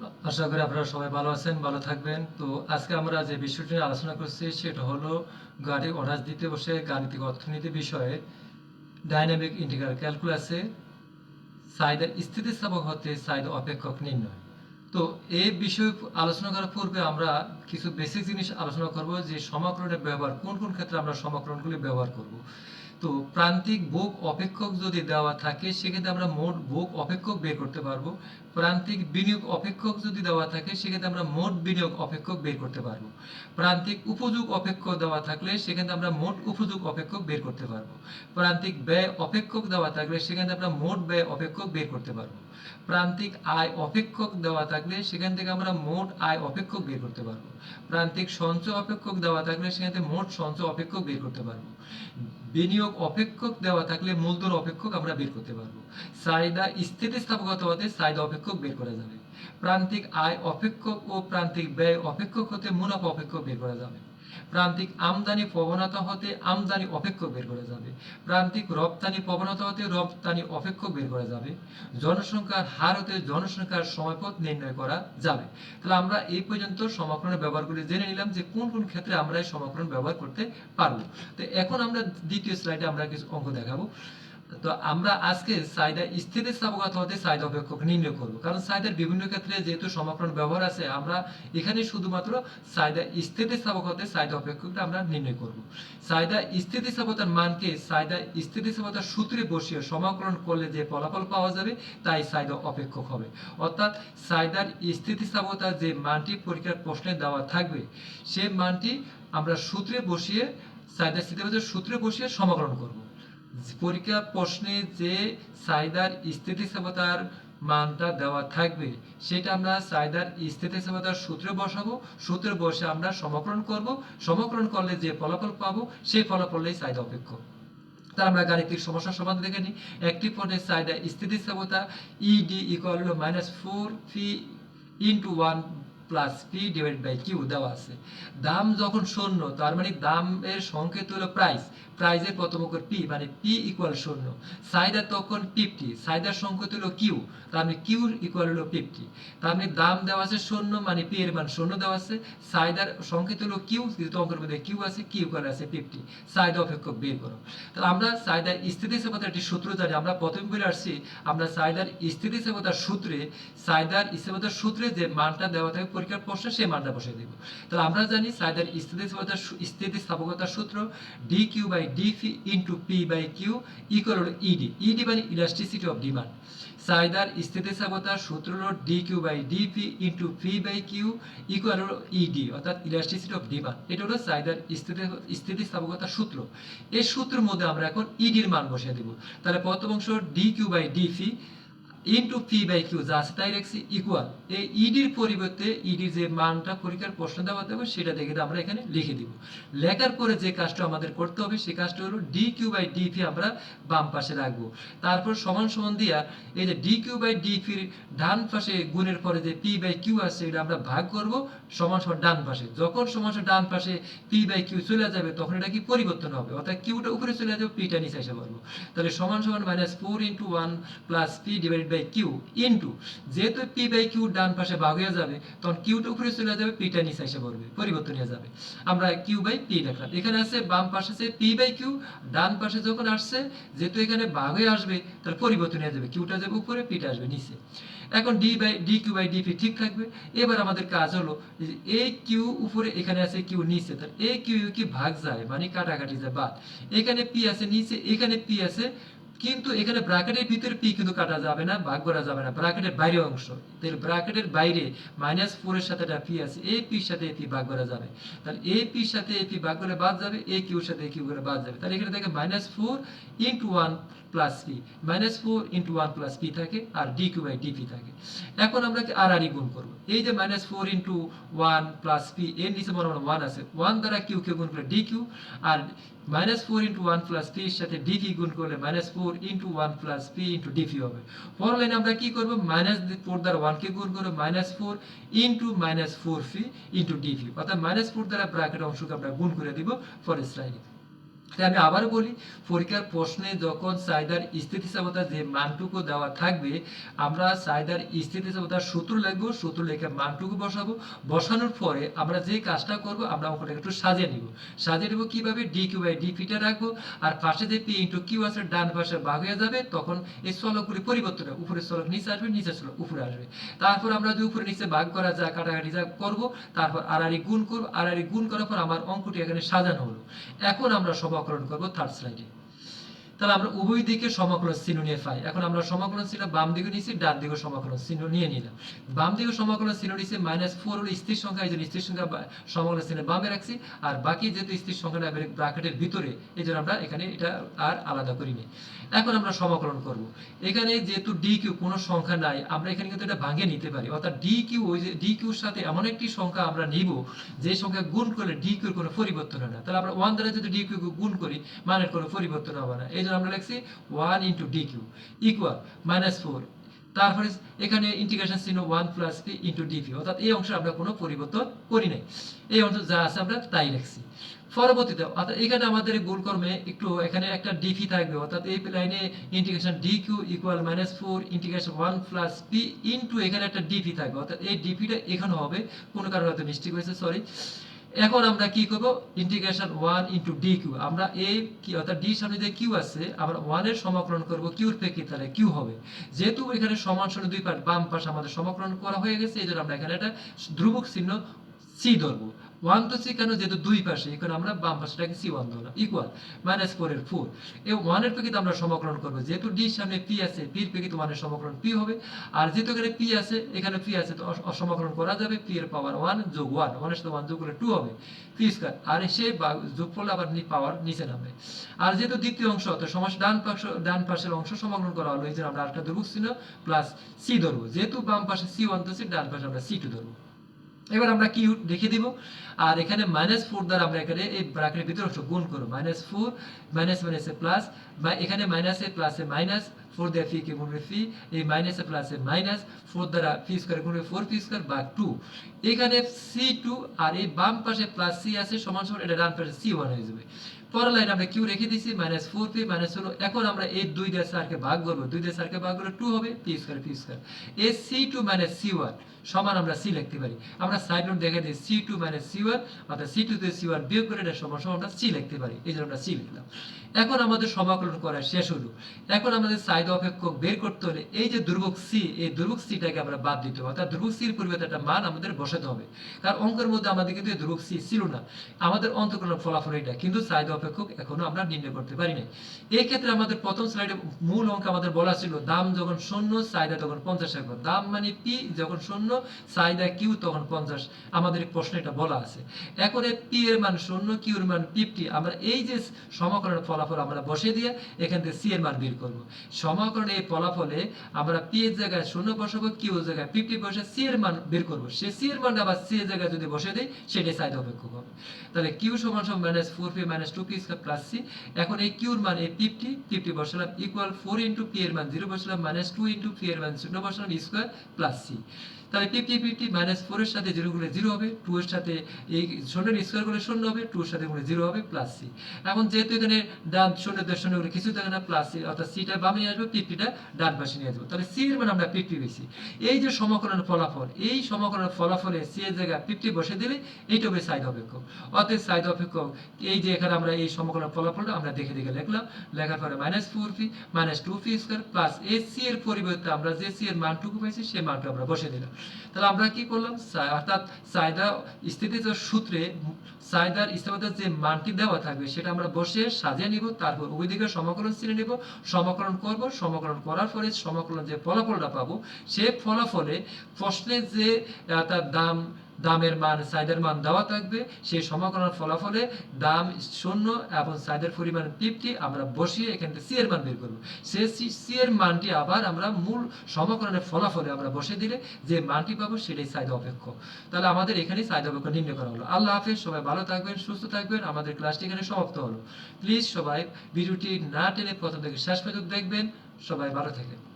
আশা করি আপনারা সবাই ভালো আছেন, ভালো থাকবেন। তো আজকে আমরা যে বিষয়টি নিয়ে আলোচনা করছি, সেটা হলো গাড়ি অনার্স দিতে বসে গাণিতিক অর্থনীতি বিষয়ে ডাইনামিক ইন্টিগ্রাল ক্যালকুলাসে সাইদের স্থিতিস্থাপক হতে সাইদ অপেক্ষক নির্ণয়। তো এই বিষয়ে আলোচনা করার পূর্বে আমরা কিছু বেসিক জিনিস আলোচনা করব, যে সমাকলনের ব্যবহার, কোন কোন ক্ষেত্রে আমরা সমাকলনগুলি ব্যবহার করব। তো প্রান্তিক ভোগ অপেক্ষক যদি দেওয়া থাকে, সেক্ষেত্রে আমরা মোট ভোগ অপেক্ষক বের করতে পারব। প্রান্তিক বিনিয়োগ অপেক্ষক যদি দেওয়া থাকে, সেক্ষেত্রে আমরা মোট বিনিয়োগ অপেক্ষক বের করতে পারব। প্রান্তিক উপযোগ অপেক্ষক দেওয়া থাকলে সেখানে আমরা মোট উপযোগ অপেক্ষক বের করতে পারব। প্রান্তিক ব্যয় অপেক্ষক দেওয়া থাকলে সেখানে আমরা মোট ব্যয় অপেক্ষক বের করতে পারব। প্রান্তিক আয় অপেক্ষক দেওয়া থাকলে, সেখান থেকে আমরা মোট আয় অপেক্ষক বের করতে পারব। প্রান্তিক সঞ্চয় অপেক্ষক দেওয়া থাকলে, সেখান থেকে মোট সঞ্চয় অপেক্ষক বের করতে পারব। বিনিয়োগ অপেক্ষক দেওয়া থাকলে মূলধন অপেক্ষক আমরা বের করতে পারব। চাহিদা স্থিতিস্থাপকতা হতে চাহিদা অপেক্ষক বের করা যাবে। প্রান্তিক আয় অপেক্ষক ও প্রান্তিক ব্যয় অপেক্ষক হতে মুনাফা অপেক্ষক বের করা যাবে। প্রান্তিক আমদানি প্রবণতা হতে আমদানি অপেক্ষ বের করে যাবে। প্রান্তিক রপ্তানি প্রবণতা হতে রপ্তানি অপেক্ষ বের করা যাবে। জনসংখ্যার হার হতে জনসংখ্যার সময়পথ নির্ণয় করা যাবে। তাহলে আমরা এই পর্যন্ত সমাকলনের ব্যবহারগুলি জেনে নিলাম যে কোন কোন ক্ষেত্রে আমরা এই সমাকলন ব্যবহার করতে পারব। তো এখন আমরা দ্বিতীয় স্লাইডে আমরা কিছু অঙ্ক দেখাবো। তো আমরা আজকে চাহিদা স্থিতিস্থাপকতা হতে চাহিদা অপেক্ষক নির্ণয় করব। কারণ চাহিদার বিভিন্ন ক্ষেত্রে যেহেতু সমাকলন ব্যবহার আছে, আমরা এখানে শুধুমাত্র চাহিদা স্থিতিস্থাপক হতে চাহিদা অপেক্ষকটা আমরা নির্ণয় করব। চাহিদা স্থিতিস্থাপকতার মানকে চাহিদা স্থিতিস্থাপকতার সূত্রে বসিয়ে সমাকলন করলে যে ফলাফল পাওয়া যাবে, তাই চাহিদা অপেক্ষক হবে। অর্থাৎ চাহিদার স্থিতিস্থাপকতার যে মানটি পরীক্ষার প্রশ্নে দেওয়া থাকবে সে মানটি আমরা সূত্রে বসিয়ে চাহিদা স্থিতিস্থাপকতার সূত্রে বসিয়ে সমাকলন করব। পরীক্ষা প্রশ্নে যে চাহিদার স্থিতিস্থাপকতার মানটা দেওয়া থাকবে, সেটা আমরা চাহিদার স্থিতিস্থাপকতার সূত্রে বসাবো। সূত্রে বসে আমরা সমাকলন করব। সমাকলন করলে যে ফলাফল পাবো, সেই ফলাফলেই চাহিদা অপেক্ষ। তার আমরা গাণিতিক সমস্যার সমাধান দেখে নিই। একটি পণ্যের চাহিদা স্থিতিস্থাপকতা ইডি ইকুয়াল হলো minus four P into one plus P divide by Q দেওয়া আছে। দাম যখন শূন্য, তার মানে দামের সংকেত হলো প্রাইস প্রাইজের প্রথম অক্ষর পি মানে পি ইকুয়াল শূন্য। চাহিদা তখন ফিফটি চাহিদার সংকেত হলো কিউ তার মানে কিউ ইকুয়াল হলো ফিফটি তার মানে দাম দেওয়া আছে শূন্য মানে পি এর মান শূন্য দেওয়া আছে। চাহিদার সংকেত হলো কিউ যেহেতু অঙ্কের মধ্যে কিউ আছে কিউ ইকুয়াল আছে ফিফটি চাহিদা অপেক্ষক বের করো। তাহলে আমরা চাহিদার স্থিতিস্থাপকতার একটি সূত্র জানি, আমরা প্রথম বলে আসছি, আমরা চাহিদার স্থিতিস্থাপকতার সূত্রে চাহিদার স্থিতিস্থাপকতার সূত্রে যে মানটা দেওয়া থাকে, পরীক্ষার প্রশ্নে সেই মানটা বসে দিব। তাহলে আমরা জানি চাহিদার স্থিতিস্থাপকতার সূ- স্থিতিস্থাপকতার সূত্র D Q by D P into P by Q equal হলো ইডি ইডি মানে ইলাস্টিসিটি অফ ডিমান্ড চাহিদার স্থিতিস্থাপকতার সূত্র হলো D Q by DP into P by Q equal হলো ইডি অর্থাৎ ইলাস্টিসিটি অফ ডিমান্ড এটা হলো চাহিদার স্থিতি স্থিতিস্থাপকতার সূত্র। এই সূত্রের মধ্যে আমরা এখন ইডির মান বসিয়ে দেব। তাহলে প্রথম অংশ D Q by D P into P by Q যা আছে তাই রাখছি ইকুয়াল এই ইডির পরিবর্তে ইডির যে মানটা পরীক্ষার প্রশ্ন দেওয়া দেবো, সেটা দেখে আমরা এখানে লিখে দিব। লেখার পরে যে কাজটা আমাদের করতে হবে সেই কাজটা হলো D Q by D P আমরা বাম পাশে রাখব। তারপর সমান সমান দিয়া এই যে ডি কিউ বাই ডি পির ডান পাশে গুণের পরে যে পি বাই কিউ আছে, এটা আমরা ভাগ করব সমান সমান ডান পাশে। যখন সমান সমান ডান পাশে পি বাই কিউ চলে যাবে, তখন এটা কি পরিবর্তন হবে? অর্থাৎ কিউটা উপরে চলে যাবে পিটা নিচে এসে পড়ব। তাহলে সমান সমান minus four into one plus P divide by Q into যেহেতু পি বাই কিউ ডান পাশে ভাগ হয়ে যাবে, তখন কিউটা উপরে চলে যাবে পিটা নিচে এসে পড়বে, পরিবর্তন হয়ে যাবে। আমরা কিউ বাই পি এখানে আছে বাম পাশে আছে পি বাই কিউ ডান পাশে যখন আসছে, যেহেতু এখানে ভাগ হয়ে আসবে, তাহলে পরিবর্তন হয়ে যাবে। কিউটা যাবে উপরে পিটা আসবে নিচে। এখন D by D Q by DP ঠিক থাকবে। এবার আমাদের কাজ হলো এ কিউ উপরে এখানে আছে কিউ নিচে, তাহলে এ কিউ কি ভাগ যায় মানে কাটাকাটি যায় বাদ। এখানে পি আছে নিচে, এখানে পি আছে কিন্তু এখানে ব্র্যাকেটের ভিতরে পি কিন্তু কাটা যাবে না, ভাগ করা যাবে না। ব্র্যাকেটের বাইরে অংশ। তাহলে ব্র্যাকেটের বাইরে মাইনাস ফোরের সাথে একটা পি আছে এ পির সাথে এ পি ভাগ করা যাবে। তাহলে এ পির সাথে এ পি ভাগ করে বাদ যাবে এ কিউর সাথে কিউ করে বাদ যাবে। তাহলে এখানে থাকে minus four into one plus P minus four into one plus P থাকে আর ডি কিউ বাই ডিপি থাকে। এখন আমরা কি আর আর গুণ করব? এই যে minus four into one plus P এর নিচে মনে মনে ওয়ান আছে। ওয়ান দ্বারা কিউ কে গুণ করে ডি কিউ আর minus four into one plus P সাথে ডিপি গুণ করলে minus four into one plus P into DP হবে। পর লাইনে আমরা কি করব? মাইনাস ফোর দ্বারা ওয়ানকে গুণ করব minus four into minus four P into DP অর্থাৎ মাইনাস ফোর দ্বারা ব্র্যাকেট অংশকে আমরা গুণ করে দিব পরের স্লাইডে তাই আমি আবার বলি, পরীক্ষার প্রশ্নে যখন চাহিদার স্থিতিশীলতা যে মানটুকু দেওয়া থাকবে, আমরা চাহিদার স্থিতিশীলতার সূত্র লিখব, সূত্র লিখে মানটুকু বসাবো। বসানোর পরে আমরা যে কাজটা করব, আমরা অঙ্কটাকে একটু সাজিয়ে নিব। সাজিয়ে নেব কীভাবে? ডি কিউ বাই ডি ফিটা রাখব, আর পাশে যে পি ইন্টু কিউ আছে, ডান পাশে ভাগ হয়ে যাবে, তখন এই চলকগুলি পরিবর্তন হবে উপরে চলক নিচে আসবে নিচে চলক উপরে আসবে। তারপর আমরা যদি উপরে নিচে ভাগ করা যায়, কাটাকাটি যা করব, তারপর আড়াআড়ি গুণ করব, আড়াআড়ি গুণ করার পর আমার অঙ্কটি এখানে সাজানো হলো। এখন আমরা সমাকলন করব থার্ড স্লাইডে তাহলে আমরা উভয় দিকে সমাকলন চিহ্ন নিয়ে পাই। এখন আমরা সমাকলন চিহ্ন বাম দিকে নিয়েছি, ডান দিকে সমাকলন চিহ্ন নিয়ে নিলাম। বাম দিকে সমাকলন চিহ্ন নিয়েছি মাইনাস ফোর হলো স্থির সংখ্যা, এই জন্য স্থির সংখ্যা সমাকলন চিহ্ন বামে রাখছি, আর বাকি যেহেতু স্থির সংখ্যাটা ব্র্যাকেটের ভিতরে, এই জন্য আমরা এখানে এটা আর আলাদা করিনি। এখন আমরা সমাকলন করব। এখানে যেহেতু ডি কিউ কোনো সংখ্যা নাই, আমরা এখানে কিন্তু এটা ভাঙে নিতে পারি। অর্থাৎ ডি কিউ ওই যে ডি কিউর সাথে এমন একটি সংখ্যা আমরা নিব, যে সংখ্যা গুণ করলে ডি কিউর কোনো পরিবর্তন হয় না। তাহলে আমরা ওয়ান দ্বারা যদি ডি কিউ গুণ করি, মানের কোনো পরিবর্তন হবে না। এই জন্য আমরা লিখছি one into D Q equal minus four তারপরে এখানে ইন্টিগ্রেশন চিহ্ন one plus P into DP অর্থাৎ এই অংশে আমরা কোনো পরিবর্তন করি নাই। এই অংশ যা আছে আমরা তাই লিখছি। পরবর্তীতে, অর্থাৎ এখানে আমাদের এই গুণকর্মে একটু এখানে একটা ডিপি থাকবে। অর্থাৎ এই লাইনে integration D Q equal minus four integration one plus P into এখানে একটা ডিপি থাকবে। অর্থাৎ এই ডিপিটা এখানে হবে। কোনো কারণে হয়তো মিস্টেক হয়েছে সরি এখন আমরা কি করব? Integration one into D Q. আমরা এ কি অর্থাৎ ডি সামনে যে কিউ আছে, আমরা ওয়ানের সমাকলন করব কিউর প্রেক্ষিতে তাহলে কিউ হবে। যেহেতু এখানে সমান সমান দুই পাশ, বাম পাশ আমাদের সমাকলন করা হয়ে গেছে, এই জন্য আমরা এখানে একটা ধ্রুবক চিহ্ন সি ধরবো। ওয়ান তো সি কেন? যেহেতু দুই পাশে এখানে আমরা বাম পাশটাকে সি ওয়ান ধরলাম। ইকুয়াল মাইনাস ফোর এর ফোর এই ওয়ানের প্রেক্ষিতে আমরা সমাকলন করব। যেহেতু ডি সামনে পি আছে পির প্রেক্ষিতে ওয়ানের সমাকলন পি হবে। আর যেহেতু এখানে পি আছে, এখানে পি আছে, তো অস- করা যাবে। পি এর পাওয়ার ওয়ান যোগ ওয়ান ওয়ানের সাথে ওয়ান যোগ করলে টু হবে। পি স্কোয়ার আর সে যোগ করলে আবার পাওয়ার নিচে নামবে। আর যেহেতু দ্বিতীয় অংশ অর্থাৎ সমাস ডান পাশ, ডান পাশের অংশ সমাকলন করা হলো, এই জন্য আমরা ধ্রুবক চিহ্ন প্লাস সি ধরবো। যেহেতু বাম পাশে সি ওয়ান তো ডান পাশে আমরা সি টু ধরবো। এবার আমরা কি লিখে দিব? আর এখানে মাইনাস ফোর দ্বারা আমরা এখানে এই ব্র্যাকেটের ভিতরে অংশ গুণ করব। মাইনাস ফোর মাইনাস মাইনাসে প্লাস বা এখানে মাইনাসে প্লাসে মাইনাস ফোর দিয়ে ফি কে গুণবে ফি এই মাইনাসে প্লাসে মাইনাস ফোর দ্বারা ফি স্কোয়ার গুণবে ফোর ফি স্কোয়ার বা টু এখানে সি টু আর এই বাম পাশে প্লাস সি আছে, সমান সমান এটা ডান পাশে সি ওয়ান হয়ে যাবে। পরের লাইন আমরা কিউ রেখে দিয়েছি মাইনাস ফোর পি মাইনাস হলো। এখন আমরা এই দুই দিয়ে চারকে ভাগ করব। দুই দিয়ে চারকে ভাগ করলে টু হবে পি স্কোয়ার পি স্কোয়ার এ C two minus C one সমান আমরা সি লিখতে পারি। আমরা সাইড নোট দেখে দিই C two minus C one অর্থাৎ সি টু দিয়ে সি ওয়ান বিয়োগ করে এটা সমান সমান আমরা সি লিখতে পারি। এই জন্য আমরা সি লিখলাম। এখন আমাদের সমাকলন করা শেষ হলো। এখন আমাদের সাইড অপেক্ষক বের করতে হলে এই যে দুর্ভোগ সি এই দুর্ভোগ সিটাকে আমরা বাদ দিতে হবে। অর্থাৎ দুর্ভোগ সির পরিবর্তে একটা মান আমাদের বসাতে হবে। কারণ অঙ্কের মধ্যে আমাদের কিন্তু এই দুর্ভোগ সি ছিল না। আমাদের অন্তকলন ফলাফল এটা কিন্তু সাইড অপেক্ষক এখনও আমরা নির্ণয় করতে পারি নাই। এই ক্ষেত্রে আমাদের প্রথম স্লাইডে মূল অঙ্ক আমাদের বলা ছিল, দাম যখন শূন্য চাহিদা তখন পঞ্চাশ একর দাম মানে পি যখন শূন্য চাহিদা কিউ তখন পঞ্চাশ। আমাদের প্রশ্নে এটা বলা আছে। এখন পি এর মান শূন্য, কিউ এর মান ফিফটি। আমরা এই যে সমাকলনের ফলাফল আমরা বসে দিয়ে এখান থেকে সি এর মান বের করব। সমাকলনের এই ফলাফলে আমরা পি এর জায়গায় শূন্য বসাবো, কিউ জায়গায় ফিফটি বসে সি এর মান বের করব। সে সি এর মান আবার সি এর জায়গায় যদি বসে দেই, সেটাই চাহিদা অপেক্ষক হবে তাহলে কিউ সমান সমান minus four P minus two P square plus C এখন এই কিউর মান এই ফিফটি ফিফটি বসালাম ইকুয়াল ফোর ইন্টু পি এর মান জিরো বসালাম মাইনাস টু ইন্টু পি এর মান শূন্য বসালাম স্কোয়ার প্লাস সি তাহলে ফিফটি ফিফটি মাইনাস ফোর এর সাথে জিরো গুলো জিরো হবে টু এর সাথে এই শূন্যের স্কোয়ার করলে শূন্য হবে টু এর সাথে গুলো জিরো হবে প্লাস সি এখন যেহেতু এখানে ডান শূন্য দশ শূন্য করে কিছু থাকে না প্লাস সি অর্থাৎ সিটা বামে আসব ফিফটিটা ডান পাশে নিয়ে আসব। তাহলে সি এর মান আমরা ফিফটি বেশি এই যে সমাকলনের ফলাফল, এই সমাকলনের ফলাফলে সি এর জায়গায় ফিফটি বসে দিলে এইটা হবে সাইড অপেক্ষক। অতএব সাইড অপেক্ষক, এই যে এখানে আমরা এই সমাকলনের ফলাফলটা আমরা দেখে দেখে লিখলাম। লেখার পরে minus four P minus two P square plus এ সি এর পরিবর্তে আমরা যে সি এর মানটুকু পাইছি সেই মানটা আমরা বসে দিলাম। তাহলে আমরা কি করলাম? অর্থাৎ চাহিদা স্থিতিজ সূত্রে চাহিদার স্থিতিজর যে মানটি দেওয়া থাকবে, সেটা আমরা বসে সাজিয়ে নিব, তারপর ওই দিকে সমাকলন চিনে নিব, সমাকলন করব, সমাকলন করার পরে সমকলন যে ফলাফলটা পাবো, সে ফলাফলে প্রশ্নে যে তার দাম দামের মান, সাইদের মান দেওয়া থাকবে। সেই সমাকলনের ফলাফলে দাম শূন্য এবং সাইদের পরিমাণ ফিফটি আমরা বসিয়ে এখান থেকে সি এর মান বের করব। সে সি এর মানটি আবার আমরা মূল সমাকলনের ফলাফলে আমরা বসে দিলে যে মানটি পাবো সেটাই সাইদ অপেক্ষ। তাহলে আমাদের এখানেই সাইদ অপেক্ষ নির্ণয় করা হলো। আল্লাহ হাফেজ, সবাই ভালো থাকবেন, সুস্থ থাকবেন। আমাদের ক্লাসটি এখানে সমাপ্ত হলো। প্লিজ সবাই ভিডিওটি না টেনে প্রথম থেকে শেষ পর্যন্ত দেখবেন। সবাই ভালো থাকবেন